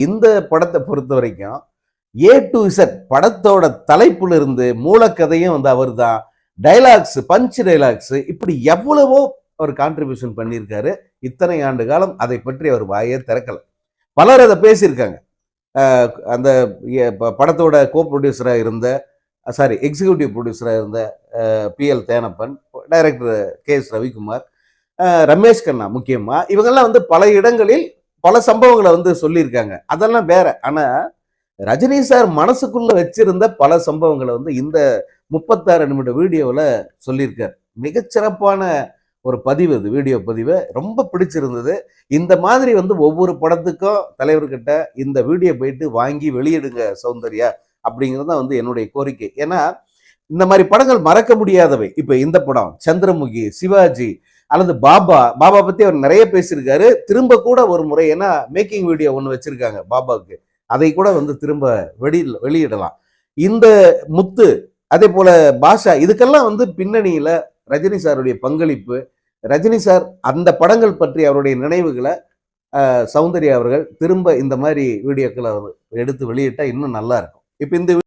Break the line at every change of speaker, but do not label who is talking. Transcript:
இந்த படத்தை பொறுத்த வரைக்கும் ஏ டு இசட் படத்தோட தலைப்புல இருந்து மூலக்கதையும் வந்து அவர் தான் டைலாக்ஸ் பஞ்ச் டைலாக்ஸ் இப்படி எவ்வளவோ அவர் கான்ட்ரிபியூஷன் பண்ணியிருக்காரு. இத்தனை ஆண்டு காலம் அதை பற்றி அவர் வாயே திறக்கல. பலர் அதை பேசியிருக்காங்க. அந்த ப- படத்தோட கோ ப்ரொடியூசராக இருந்த சாரி எக்ஸிக்யூட்டிவ் ப்ரொடியூசராக இருந்த P L Thenappan director K S Ravikumar Ramesh Kanna முக்கியமாக இவங்கெல்லாம் வந்து பல இடங்களில் பல சம்பவங்களை வந்து சொல்லியிருக்காங்க. அதெல்லாம் வேற. ஆனா ரஜினி சார் மனசுக்குள்ள வச்சிருந்த பல சம்பவங்களை வந்து இந்த முப்பத்தாறு நிமிட வீடியோவில் சொல்லியிருக்கார். மிகச்சிறப்பான ஒரு பதிவு இது வீடியோ பதிவு. ரொம்ப பிடிச்சிருந்தது. இந்த மாதிரி வந்து ஒவ்வொரு படத்துக்கும் தலைவர்கிட்ட இந்த வீடியோ போயிட்டு வாங்கி வெளியிடுங்க சௌந்தர்யா அப்படிங்கிறது தான் வந்து என்னுடைய கோரிக்கை. ஏன்னா இந்த மாதிரி படங்கள் மறக்க முடியாதவை. இப்போ இந்த படம் சந்திரமுகி சிவாஜி அல்லது பாபா பாபா பத்தி அவர் நிறைய பேசியிருக்காரு. திரும்ப கூட ஒரு முறை ஏன்னா மேக்கிங் வீடியோ ஒன்று வச்சிருக்காங்க பாபாவுக்கு. அதை கூட வந்து திரும்ப வெளி வெளியிடலாம். இந்த முத்து அதே போல பாஷா இதுக்கெல்லாம் வந்து பின்னணியில ரஜினி சாருடைய பங்களிப்பு ரஜினி சார் அந்த படங்கள் பற்றி அவருடைய நினைவுகளை சௌந்தர்யா அவர்கள் திரும்ப இந்த மாதிரி வீடியோக்களை எடுத்து வெளியிட்டால் இன்னும் நல்லா இருக்கும். இப்போ இந்த